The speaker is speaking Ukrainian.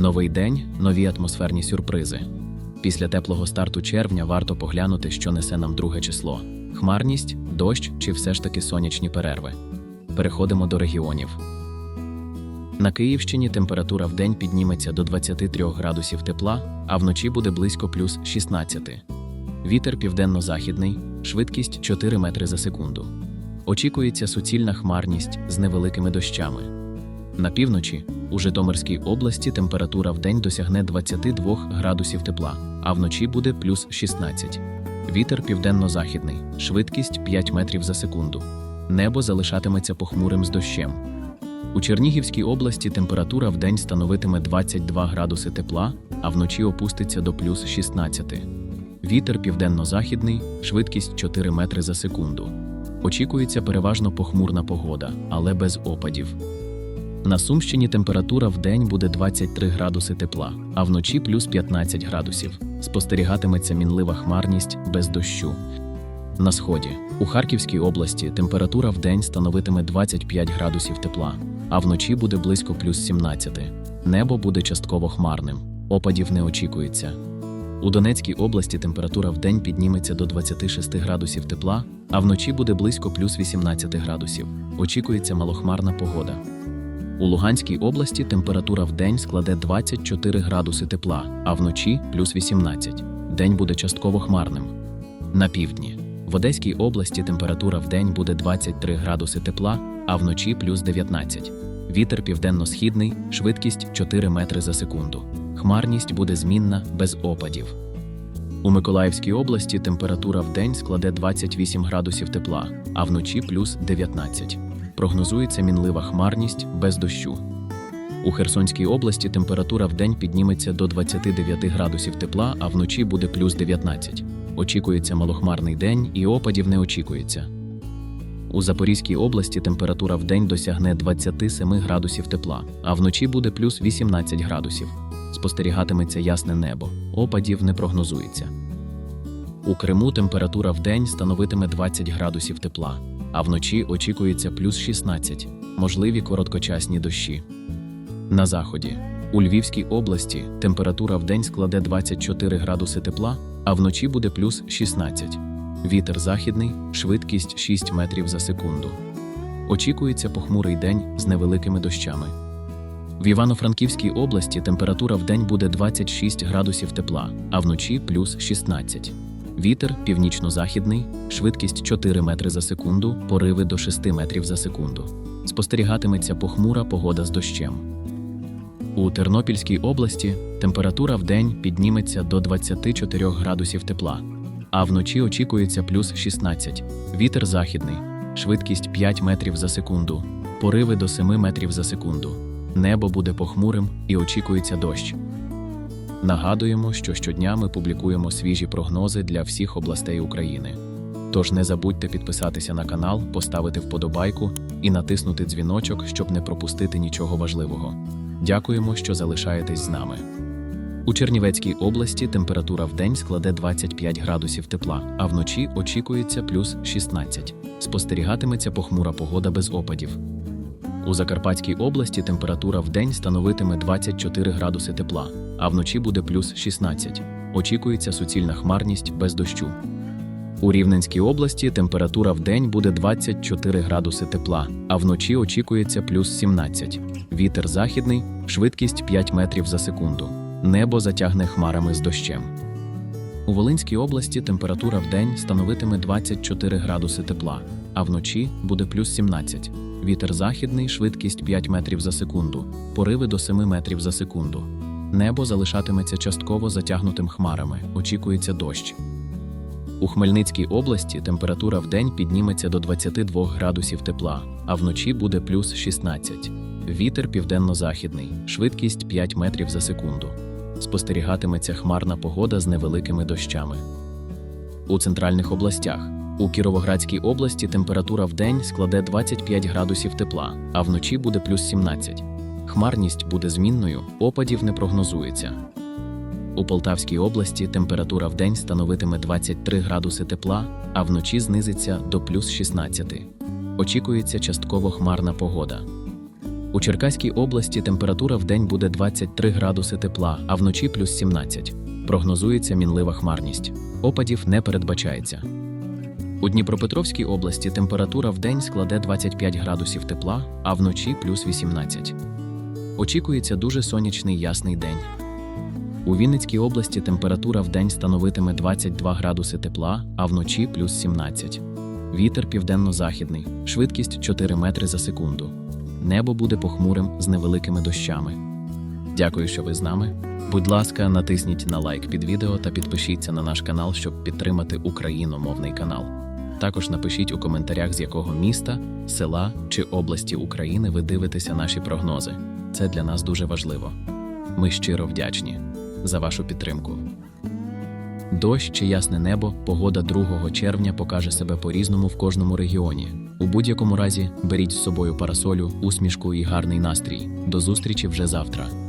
Новий день, нові атмосферні сюрпризи. Після теплого старту червня варто поглянути, що несе нам друге число: хмарність, дощ чи все ж таки сонячні перерви. Переходимо до регіонів. На Київщині температура в день підніметься до 23 градусів тепла, а вночі буде близько плюс 16. Вітер південно-західний, швидкість 4 метри за секунду. Очікується суцільна хмарність з невеликими дощами. На півночі у Житомирській області температура в день досягне 22 градусів тепла, а вночі буде плюс 16. Вітер південно-західний, швидкість 5 метрів за секунду. Небо залишатиметься похмурим з дощем. У Чернігівській області температура в день становитиме 22 градуси тепла, а вночі опуститься до плюс 16. Вітер південно-західний, швидкість 4 метри за секунду. Очікується переважно похмурна погода, але без опадів. На Сумщині температура в день буде 23 градуси тепла, а вночі плюс 15 градусів. Спостерігатиметься мінлива хмарність без дощу. На сході у Харківській області температура в день становитиме 25 градусів тепла, а вночі буде близько плюс 17. Небо буде частково хмарним, опадів не очікується. У Донецькій області температура в день підніметься до 26 градусів тепла, а вночі буде близько плюс 18 градусів. Очікується малохмарна погода. У Луганській області температура в день складе 24 градуси тепла, а вночі плюс 18. День буде частково хмарним. На півдні. В Одеській області температура в день буде 23 градуси тепла, а вночі плюс 19. Вітер південно-східний, швидкість 4 метри за секунду. Хмарність буде змінна без опадів. У Миколаївській області температура в день складе 28 градусів тепла, а вночі плюс 19. Прогнозується мінлива хмарність без дощу. У Херсонській області температура в день підніметься до 29 градусів тепла, а вночі буде плюс 19. Очікується малохмарний день і опадів не очікується. У Запорізькій області температура в день досягне 27 градусів тепла, а вночі буде плюс 18 градусів. Спостерігатиметься ясне небо, опадів не прогнозується. У Криму температура в день становитиме 20 градусів тепла, а вночі очікується плюс 16, можливі короткочасні дощі. На заході у Львівській області температура в день складе 24 градуси тепла, а вночі буде плюс 16. Вітер західний, швидкість 6 метрів за секунду. Очікується похмурий день з невеликими дощами. В Івано-Франківській області температура в день буде 26 градусів тепла, а вночі плюс 16. Вітер північно-західний, швидкість 4 метри за секунду, пориви до 6 метрів за секунду. Спостерігатиметься похмура погода з дощем. У Тернопільській області температура в день підніметься до 24 градусів тепла, а вночі очікується плюс 16. Вітер західний, швидкість 5 метрів за секунду, пориви до 7 метрів за секунду. Небо буде похмурим і очікується дощ. Нагадуємо, що щодня ми публікуємо свіжі прогнози для всіх областей України. Тож не забудьте підписатися на канал, поставити вподобайку і натиснути дзвіночок, щоб не пропустити нічого важливого. Дякуємо, що залишаєтесь з нами. У Чернівецькій області температура в день складе 25 градусів тепла, а вночі очікується плюс 16. Спостерігатиметься похмура погода без опадів. У Закарпатській області температура в день становитиме 24 градуси тепла, а вночі буде плюс 16. Очікується суцільна хмарність без дощу. У Рівненській області температура в день буде 24 градуси тепла, а вночі очікується плюс 17. Вітер західний, швидкість 5 метрів за секунду. Небо затягне хмарами з дощем. У Волинській області температура в день становитиме 24 градуси тепла, а вночі буде плюс 17. Вітер західний, швидкість 5 метрів за секунду, пориви до 7 метрів за секунду. Небо залишатиметься частково затягнутим хмарами, очікується дощ. У Хмельницькій області температура в день підніметься до 22 градусів тепла, а вночі буде плюс 16. Вітер південно-західний, швидкість 5 метрів за секунду. Спостерігатиметься хмарна погода з невеликими дощами. У центральних областях у Кіровоградській області температура в день складе 25 градусів тепла, а вночі буде плюс 17. Хмарність буде змінною, опадів не прогнозується. У Полтавській області температура в день становитиме 23 градуси тепла, а вночі знизиться до плюс 16. Очікується частково хмарна погода. У Черкаській області температура в день буде 23 градуси тепла, а вночі плюс 17. Прогнозується мінлива хмарність. Опадів не передбачається. У Дніпропетровській області температура в день складе 25 градусів тепла, а вночі плюс 18. Очікується дуже сонячний ясний день. У Вінницькій області температура в день становитиме 22 градуси тепла, а вночі плюс 17. Вітер південно-західний, швидкість 4 метри за секунду. Небо буде похмурим з невеликими дощами. Дякую, що ви з нами. Будь ласка, натисніть на лайк під відео та підпишіться на наш канал, щоб підтримати україномовний канал. Також напишіть у коментарях, з якого міста, села чи області України ви дивитеся наші прогнози. Це для нас дуже важливо. Ми щиро вдячні за вашу підтримку. Дощ чи ясне небо, погода 2 червня покаже себе по-різному в кожному регіоні. У будь-якому разі беріть з собою парасолю, усмішку і гарний настрій. До зустрічі вже завтра.